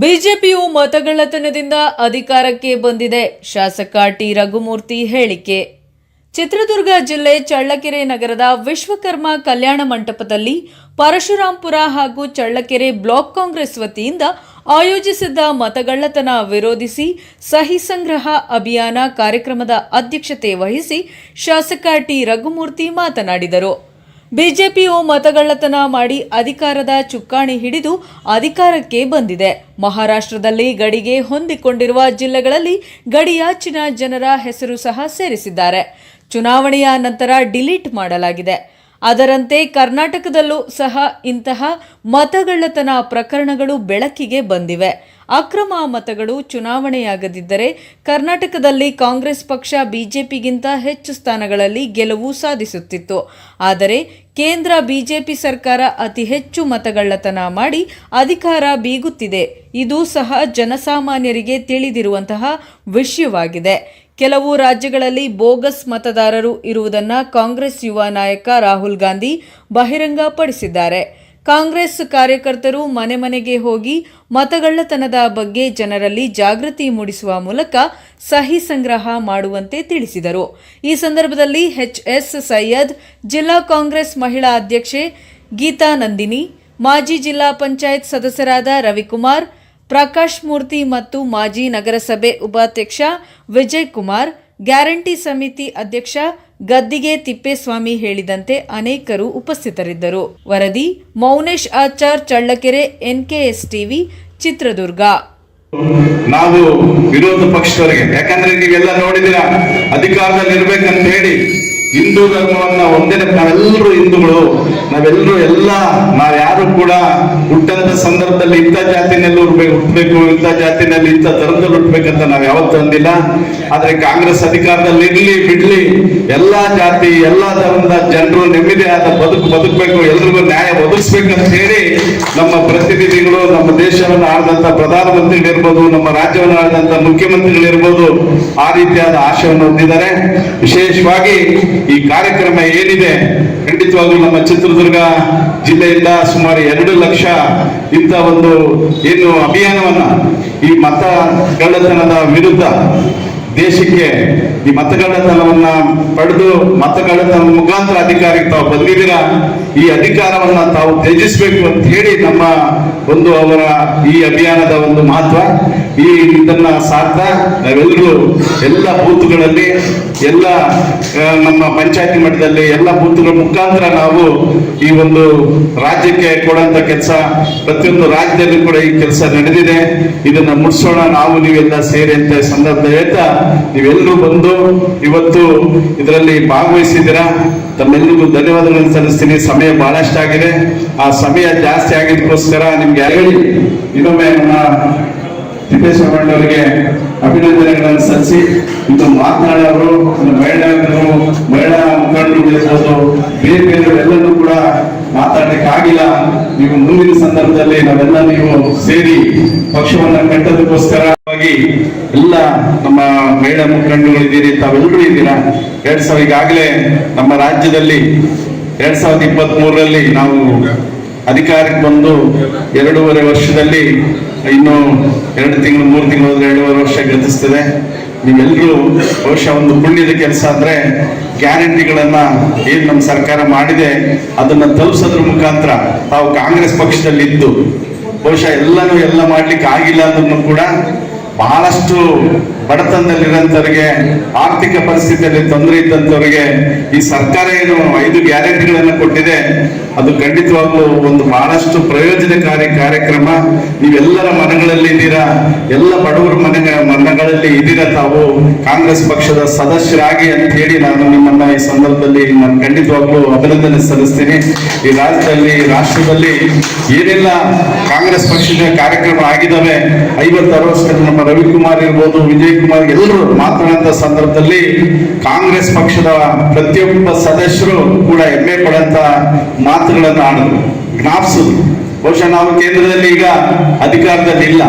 ಬಿಜೆಪಿಯು ಮತಗಳ್ಳತನದಿಂದ ಅಧಿಕಾರಕ್ಕೆ ಬಂದಿದೆ. ಶಾಸಕ ಟಿ. ರಘುಮೂರ್ತಿ ಹೇಳಿಕೆ. ಚಿತ್ರದುರ್ಗ ಜಿಲ್ಲೆ ಚಳ್ಳಕೆರೆ ನಗರದ ವಿಶ್ವಕರ್ಮ ಕಲ್ಯಾಣ ಮಂಟಪದಲ್ಲಿ ಪರಶುರಾಂಪುರ ಹಾಗೂ ಚಳ್ಳಕೆರೆ ಬ್ಲಾಕ್ ಕಾಂಗ್ರೆಸ್ ವತಿಯಿಂದ ಆಯೋಜಿಸಿದ್ದ ಮತಗಳ್ಳತನ ವಿರೋಧಿಸಿ ಸಹಿ ಸಂಗ್ರಹ ಅಭಿಯಾನ ಕಾರ್ಯಕ್ರಮದ ಅಧ್ಯಕ್ಷತೆ ವಹಿಸಿ ಶಾಸಕ ಟಿ. ರಘುಮೂರ್ತಿ ಮಾತನಾಡಿದರು. ಬಿಜೆಪಿಯು ಮತಗಳ್ಳತನ ಮಾಡಿ ಅಧಿಕಾರದ ಚುಕ್ಕಾಣಿ ಹಿಡಿದು ಅಧಿಕಾರಕ್ಕೆ ಬಂದಿದೆ. ಮಹಾರಾಷ್ಟ್ರದಲ್ಲಿ ಗಡಿಗೆ ಹೊಂದಿಕೊಂಡಿರುವ ಜಿಲ್ಲೆಗಳಲ್ಲಿ ಗಡಿಯಾಚಿನ ಜನರ ಹೆಸರು ಸಹ ಸೇರಿಸಿದ್ದಾರೆ. ಚುನಾವಣೆಯ ನಂತರ ಡಿಲೀಟ್ ಮಾಡಲಾಗಿದೆ. ಅದರಂತೆ ಕರ್ನಾಟಕದಲ್ಲೂ ಸಹ ಇಂತಹ ಮತಗಳ್ಳತನ ಪ್ರಕರಣಗಳು ಬೆಳಕಿಗೆ ಬಂದಿವೆ. ಅಕ್ರಮ ಮತಗಳು ಚುನಾವಣೆಯಾಗದಿದ್ದರೆ ಕರ್ನಾಟಕದಲ್ಲಿ ಕಾಂಗ್ರೆಸ್ ಪಕ್ಷ ಬಿಜೆಪಿಗಿಂತ ಹೆಚ್ಚು ಸ್ಥಾನಗಳಲ್ಲಿ ಗೆಲುವು ಸಾಧಿಸುತ್ತಿತ್ತು. ಆದರೆ ಕೇಂದ್ರ ಬಿಜೆಪಿ ಸರ್ಕಾರ ಅತಿ ಹೆಚ್ಚು ಮತಗಳ್ಳತನ ಮಾಡಿ ಅಧಿಕಾರ ಬೀಗುತ್ತಿದೆ. ಇದು ಸಹ ಜನಸಾಮಾನ್ಯರಿಗೆ ತಿಳಿದಿರುವಂತಹ ವಿಷಯವಾಗಿದೆ. ಕೆಲವು ರಾಜ್ಯಗಳಲ್ಲಿ ಬೋಗಸ್ ಮತದಾರರು ಇರುವುದನ್ನು ಕಾಂಗ್ರೆಸ್ ಯುವ ನಾಯಕ ರಾಹುಲ್ ಗಾಂಧಿ ಬಹಿರಂಗಪಡಿಸಿದ್ದಾರೆ. ಕಾಂಗ್ರೆಸ್ ಕಾರ್ಯಕರ್ತರು ಮನೆ ಮನೆಗೆ ಹೋಗಿ ಮತಗಳ್ಳತನದ ಬಗ್ಗೆ ಜನರಲ್ಲಿ ಜಾಗೃತಿ ಮೂಡಿಸುವ ಮೂಲಕ ಸಹಿ ಸಂಗ್ರಹ ಮಾಡುವಂತೆ ತಿಳಿಸಿದರು. ಈ ಸಂದರ್ಭದಲ್ಲಿ ಎಚ್ ಸೈಯದ್, ಜಿಲ್ಲಾ ಕಾಂಗ್ರೆಸ್ ಮಹಿಳಾ ಅಧ್ಯಕ್ಷೆ ಗೀತಾ ನಂದಿನಿ, ಮಾಜಿ ಜಿಲ್ಲಾ ಪಂಚಾಯತ್ ಸದಸ್ಯರಾದ ರವಿಕುಮಾರ್ ಪ್ರಕಾಶ್ ಮೂರ್ತಿ ಮತ್ತು ಮಾಜಿ ನಗರಸಭೆ ಉಪಾಧ್ಯಕ್ಷ ವಿಜಯ್ ಕುಮಾರ್, ಗ್ಯಾರಂಟಿ ಸಮಿತಿ ಅಧ್ಯಕ್ಷ ಗದ್ದಿಗೆ ತಿಪ್ಪೇಸ್ವಾಮಿ ಹೇಳಿದಂತೆ ಅನೇಕರು ಉಪಸ್ಥಿತರಿದ್ದರು. ವರದಿ ಮೌನೇಶ್ ಆಚಾರ್ ಚಳ್ಳಕೆರೆ ಎನ್ಕೆಎಸ್ ಟಿವಿ ಚಿತ್ರದುರ್ಗ. ನಾವು ವಿರೋಧ ಪಕ್ಷದವರಿಗೆ, ಯಾಕಂದ್ರೆ ನೀವೆಲ್ಲ ನೋಡಿದಿರ ಅಧಿಕಾರದಲ್ಲಿ ಇರ್ಬೇಕಂತ ಹೇಳಿ ಹಿಂದೂ ಧರ್ಮವನ್ನ ಒಂದೇ ನಾವೆಲ್ಲರೂ ಹಿಂದೂಗಳು. ನಾವೆಲ್ಲರೂ ಎಲ್ಲ ನಾವ್ಯಾರು ಕೂಡ ಹುಟ್ಟಂತ ಸಂದರ್ಭದಲ್ಲಿ ಇಂಥ ಜಾತಿನಲ್ಲಿ ಹುಟ್ಟಬೇಕು ಹುಟ್ಟಬೇಕು ಇಂಥ ಜಾತಿನಲ್ಲಿ ಇಂಥ ಧರ್ಮದಲ್ಲಿ ಹುಟ್ಟಬೇಕಂತ ನಾವ್ ಯಾವತ್ತೂ ಅಂದಿಲ್ಲ. ಆದ್ರೆ ಕಾಂಗ್ರೆಸ್ ಅಧಿಕಾರದಲ್ಲಿ ಇರ್ಲಿ, ಬಿಡ್ಲಿ, ಎಲ್ಲಾ ಜಾತಿ, ಎಲ್ಲಾ ಧರ್ಮದ ಜನರು ನೆಮ್ಮದಿಯಾದ ಬದುಕು, ಬದುಕಬೇಕು, ಎಲ್ರಿಗೂ ನ್ಯಾಯ ಒದಗಿಸ್ಬೇಕಂತ ಹೇಳಿ ನಮ್ಮ ಪ್ರತಿನಿಧಿಗಳು, ನಮ್ಮ ದೇಶವನ್ನು ಆಳಿದಂತ ಪ್ರಧಾನಮಂತ್ರಿಗಳಿರ್ಬೋದು ನಮ್ಮ ರಾಜ್ಯವನ್ನು ಆಳಿದಂತ ಮುಖ್ಯಮಂತ್ರಿಗಳಿರ್ಬೋದು ಆ ರೀತಿಯಾದ ಆಶಯವನ್ನು ಹೊಂದಿದ್ದಾರೆ. ವಿಶೇಷವಾಗಿ ಈ ಕಾರ್ಯಕ್ರಮ ಏನಿದೆ? ಖಂಡಿತವಾಗ್ಲೂ ನಮ್ಮ ಚಿತ್ರದುರ್ಗ ಜಿಲ್ಲೆಯಿಂದ ಸುಮಾರು ಎರಡು ಲಕ್ಷ ಇಂಥ ಒಂದು ಏನು ಅಭಿಯಾನವನ್ನ ಈ ಮತ ಕಳ್ಳತನದ ವಿರುದ್ಧ ದೇಶಕ್ಕೆ ಈ ಮತಗಳ್ಳತನವನ್ನ ಪಡೆದು ಮತಗಳ್ಳತನ ಮುಖಾಂತರ ಅಧಿಕಾರಕ್ಕೆ ತಾವು ಬಂದಿದ್ದೀರಾ? ಈ ಅಧಿಕಾರವನ್ನ ತಾವು ತ್ಯಜಿಸಬೇಕು ಅಂತ ಹೇಳಿ ನಮ್ಮ ಒಂದು ಅವರ ಈ ಅಭಿಯಾನದ ಒಂದು ಮಹತ್ವ. ಈ ಇದನ್ನ ಸಾರ್ಥ ನಾವೆಲ್ಲರೂ ಎಲ್ಲ ಬೂತ್ಗಳಲ್ಲಿ, ಎಲ್ಲ ನಮ್ಮ ಪಂಚಾಯತಿ ಮಟ್ಟದಲ್ಲಿ ಎಲ್ಲ ಬೂತ್ಗಳ ಮುಖಾಂತರ ನಾವು ಈ ಒಂದು ರಾಜ್ಯಕ್ಕೆ ಕೊಡುವಂತ ಕೆಲಸ, ಪ್ರತಿಯೊಂದು ರಾಜ್ಯದಲ್ಲೂ ಕೂಡ ಈ ಕೆಲಸ ನಡೆದಿದೆ. ಇದನ್ನ ಮುಟ್ಸೋಣ, ನಾವು ನೀವೆಲ್ಲ ಸೇರಿ ಅಂತ ಸಂದರ್ಭ ಹೇಳ್ತಾ ನೀವೆಲ್ಲರೂ ಬಂದು ಇವತ್ತು ಇದರಲ್ಲಿ ಭಾಗವಹಿಸಿದ್ದೀರಾ? ತಮ್ಮೆಲ್ಲರಿಗೂ ಧನ್ಯವಾದಗಳನ್ನು ಸಲ್ಲಿಸ್ತೀನಿ. ಸಮಯ ಬಹಳಷ್ಟಾಗಿದೆ ಆ ಸಮಯ ಜಾಸ್ತಿ ಆಗಿದ್ದಕ್ಕೋಸ್ಕರ ನಿಮ್ಗೆ ಹೇಳಿ. ಇನ್ನೊಮ್ಮೆ ನಮ್ಮ ತಿಪ್ಪೇಶ್ ಅವರಿಗೆ ಅಭಿನಂದನೆಗಳನ್ನು ಸಲ್ಲಿಸಿ, ಇದು ಮಾತನಾಡೋರು ಮಹಿಳೆಯರು ಮಹಿಳಾ ಮುಖಂಡರು ಬೇರೆ ಬೇರೆ ಎಲ್ಲರೂ ಕೂಡ ಮಾತಾಡ್ಲಿಕ್ಕೆ ಆಗಿಲ್ಲ ನೀವು ಮುಂದಿನ ಸಂದರ್ಭದಲ್ಲಿ ನಾವೆಲ್ಲ ನೀವು ಸೇರಿ ಪಕ್ಷವನ್ನ ಕಟ್ಟೋದಕ್ಕೋಸ್ಕರವಾಗಿ ಎಲ್ಲ ನಮ್ಮ ಮೇಡ ಮುಖಂಡರು ಇದ್ದೀರಿ, ತಾವೆಲ್ಲರೂ ಇದ್ದೀರಾ? ಎರಡ್ ಸಾವಿರ ಈಗಾಗಲೇ ನಮ್ಮ ರಾಜ್ಯದಲ್ಲಿ ಎರಡ್ ಸಾವಿರದ ಇಪ್ಪತ್ತ್ ಮೂರರಲ್ಲಿ ನಾವು ಅಧಿಕಾರಕ್ಕೆ ಬಂದು ಎರಡೂವರೆ ವರ್ಷದಲ್ಲಿ ಇನ್ನು ಎರಡು ತಿಂಗಳು, ಮೂರು ತಿಂಗಳು ಎರಡೂವರೆ ವರ್ಷ ಗತಿಸ್ತದೆ. ನೀವೆಲ್ಲರೂ ಬಹುಶಃ ಒಂದು ಪುಣ್ಯದ ಕೆಲಸ ಅಂದ್ರೆ ಗ್ಯಾರಂಟಿಗಳನ್ನು ಏನ್ ನಮ್ಮ ಸರ್ಕಾರ ಮಾಡಿದೆ, ಅದನ್ನ ತಲುಪಿಸೋದ್ರ ಮುಖಾಂತರ ತಾವು ಕಾಂಗ್ರೆಸ್ ಪಕ್ಷದಲ್ಲಿದ್ದು, ಬಹುಶಃ ಎಲ್ಲನೂ ಎಲ್ಲ ಮಾಡ್ಲಿಕ್ಕೆ ಆಗಿಲ್ಲ ಅಂದ್ರೂ ಕೂಡ ಬಹಳಷ್ಟು ಬಡತನದಲ್ಲಿರೋಂಥವ್ರಿಗೆ, ಆರ್ಥಿಕ ಪರಿಸ್ಥಿತಿಯಲ್ಲಿ ತೊಂದರೆ ಇದ್ದಂಥವ್ರಿಗೆ ಈ ಸರ್ಕಾರ ಏನು ಐದು ಗ್ಯಾರಂಟಿಗಳನ್ನು ಕೊಟ್ಟಿದೆ ಅದು ಖಂಡಿತವಾಗ್ಲೂ ಒಂದು ಬಹಳಷ್ಟು ಪ್ರಯೋಜನಕಾರಿ ಕಾರ್ಯಕ್ರಮ. ನೀವೆಲ್ಲರ ಮನಗಳಲ್ಲಿ ಇದ್ದೀರಾ? ಎಲ್ಲ ಬಡವರ ಮನೆ ಮನಗಳಲ್ಲಿ ಇದ್ದೀರಾ ತಾವು? ಕಾಂಗ್ರೆಸ್ ಪಕ್ಷದ ಸದಸ್ಯರಾಗಿ ಅಂತ ಹೇಳಿ ನಾನು ನಿಮ್ಮನ್ನ ಈ ಸಂದರ್ಭದಲ್ಲಿ ನಾನು ಖಂಡಿತವಾಗ್ಲೂ ಅಭಿನಂದನೆ ಸಲ್ಲಿಸ್ತೀನಿ. ಈ ರಾಜ್ಯದಲ್ಲಿ ರಾಷ್ಟ್ರದಲ್ಲಿ ಏನೆಲ್ಲ ಕಾಂಗ್ರೆಸ್ ಪಕ್ಷದ ಕಾರ್ಯಕ್ರಮ ಆಗಿದ್ದಾವೆ? ಐವತ್ತು ಅರವತ್ತು ನಮ್ಮ ರವಿಕುಮಾರ್ ಇರ್ಬೋದು ವಿಜಯ್ ಕುಮಾರ್ ಎಲ್ಲರೂ ಮಾತನಾಡಿದ ಸಂದರ್ಭದಲ್ಲಿ ಕಾಂಗ್ರೆಸ್ ಪಕ್ಷದ ಪ್ರತಿಯೊಬ್ಬ ಸದಸ್ಯರು ಕೂಡ ಹೆಮ್ಮೆ ಪಡುವಂತ ಮಾತುಗಳನ್ನು ಆಡಿದ್ರು ಜ್ಞಾಪಿಸಿದ್ರು ಬಹುಶಃ ನಾವು ಕೇಂದ್ರದಲ್ಲಿ ಈಗ ಅಧಿಕಾರದಲ್ಲಿ ಇಲ್ಲ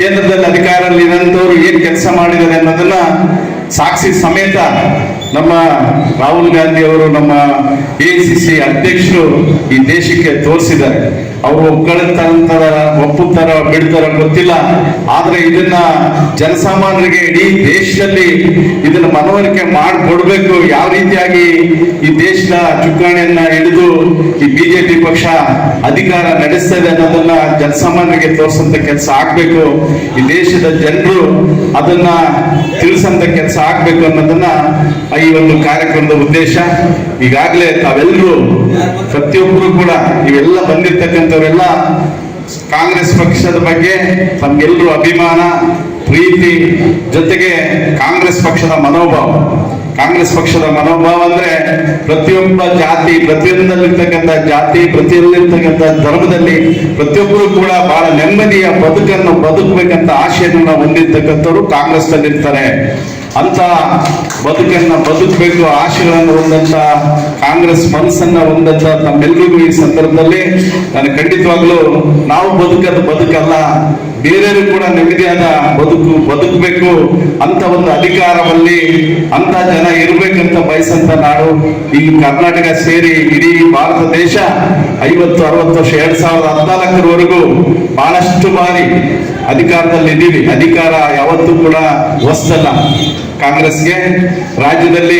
ಕೇಂದ್ರದಲ್ಲಿ ಅಧಿಕಾರದಲ್ಲಿ ಇರೋಂಥವ್ರು ಏನ್ ಕೆಲಸ ಮಾಡಿದ್ದಾರೆ ಅನ್ನೋದನ್ನ ಸಾಕ್ಷಿ ಸಮೇತ ನಮ್ಮ ರಾಹುಲ್ ಗಾಂಧಿ ಅವರು, ನಮ್ಮ ಎ ಸಿ ಸಿ ಅಧ್ಯಕ್ಷರು ಈ ದೇಶಕ್ಕೆ ತೋರಿಸಿದ್ದಾರೆ. ಅವರು ಒಗ್ಗಳಂತರ ಒಪ್ಪುತ್ತಾರ, ಬಿಡ್ತಾರ ಗೊತ್ತಿಲ್ಲ. ಆದ್ರೆ ಇದನ್ನ ಜನಸಾಮಾನ್ಯರಿಗೆ ಇಡೀ ದೇಶದಲ್ಲಿ ಇದನ್ನ ಮನವರಿಕೆ ಮಾಡಿಕೊಡ್ಬೇಕು. ಯಾವ ರೀತಿಯಾಗಿ ಈ ದೇಶದ ಚುಕ್ಕಾಣಿಯನ್ನ ಹಿಡಿದು ಈ ಬಿಜೆಪಿ ಪಕ್ಷ ಅಧಿಕಾರ ನಡೆಸ್ತದೆ ಅನ್ನೋದನ್ನ ಜನಸಾಮಾನ್ಯರಿಗೆ ತೋರಿಸಂತ ಕೆಲಸ ಆಗ್ಬೇಕು. ಈ ದೇಶದ ಜನರು ಅದನ್ನ ತಿಳಿಸಂತ ಕೆಲಸ ಆಗ್ಬೇಕು ಅನ್ನೋದನ್ನ ಈ ಒಂದು ಕಾರ್ಯಕ್ರಮದ ಉದ್ದೇಶ. ಈಗಾಗಲೇ ತಾವೆಲ್ಲರೂ ಪ್ರತಿಯೊಬ್ಬರು ಕೂಡ ಇವೆಲ್ಲ ಬಂದಿರ್ತಕ್ಕಂಥವರೆಲ್ಲ ಕಾಂಗ್ರೆಸ್ ಪಕ್ಷದ ಬಗ್ಗೆ ತಮ್ಗೆಲ್ಲರೂ ಅಭಿಮಾನ, ಪ್ರೀತಿ ಜೊತೆಗೆ ಕಾಂಗ್ರೆಸ್ ಪಕ್ಷದ ಮನೋಭಾವ. ಕಾಂಗ್ರೆಸ್ ಪಕ್ಷದ ಮನೋಭಾವ ಅಂದ್ರೆ ಪ್ರತಿಯೊಬ್ಬ ಜಾತಿ, ಪ್ರತಿಯೊಂದಲ್ಲಿರ್ತಕ್ಕಂಥ ಜಾತಿ ಪ್ರತಿಯೊಂದಿರ್ತಕ್ಕಂಥ ಧರ್ಮದಲ್ಲಿ ಪ್ರತಿಯೊಬ್ಬರು ಕೂಡ ಬಹಳ ನೆಮ್ಮದಿಯ ಬದುಕನ್ನು ಬದುಕಬೇಕಂತ ಆಶಯವನ್ನು ಹೊಂದಿರ್ತಕ್ಕಂಥವ್ರು ಕಾಂಗ್ರೆಸ್ ಇರ್ತಾರೆ ಅಂತ ಬದುಕನ್ನ ಬದುಕಬೇಕು, ಆಶೆಗಳನ್ನು ಹೊಂದಂತ ಕಾಂಗ್ರೆಸ್ ಮನಸ್ಸನ್ನ ಹೊಂದಂತ ತಮ್ಮೆಲ್ಲರಿಗೂ ಈ ಸಂದರ್ಭದಲ್ಲಿ ನಾನು ಖಂಡಿತವಾಗ್ಲೂ ನಾವು ಬದುಕದ ಬದುಕಲ್ಲ ಬೇರೆಯವರು ಕೂಡ ನೆಮ್ಮದಿಯಾದ ಬದುಕು, ಬದುಕಬೇಕು ಅಂತ ಒಂದು ಅಧಿಕಾರದಲ್ಲಿ ಅಂತ ಜನ ಇರ್ಬೇಕಂತ ಬಯಸಂತ ನಾಡು ಈ ಕರ್ನಾಟಕ ಸೇರಿ ಇಡೀ ಭಾರತ ದೇಶ ಐವತ್ತು, ಅರವತ್ತು ವರ್ಷ, ಎರಡ್ ಸಾವಿರದ ಹದಿನಾಲ್ಕರವರೆಗೂ ಬಹಳಷ್ಟು ಬಾರಿ ಅಧಿಕಾರದಲ್ಲಿ ಇದ್ದೀವಿ ಅಧಿಕಾರ ಯಾವತ್ತೂ ಕೂಡ ಹೊಸ್ತಲ್ಲ. ಕಾಂಗ್ರೆಸ್ಗೆ ರಾಜ್ಯದಲ್ಲಿ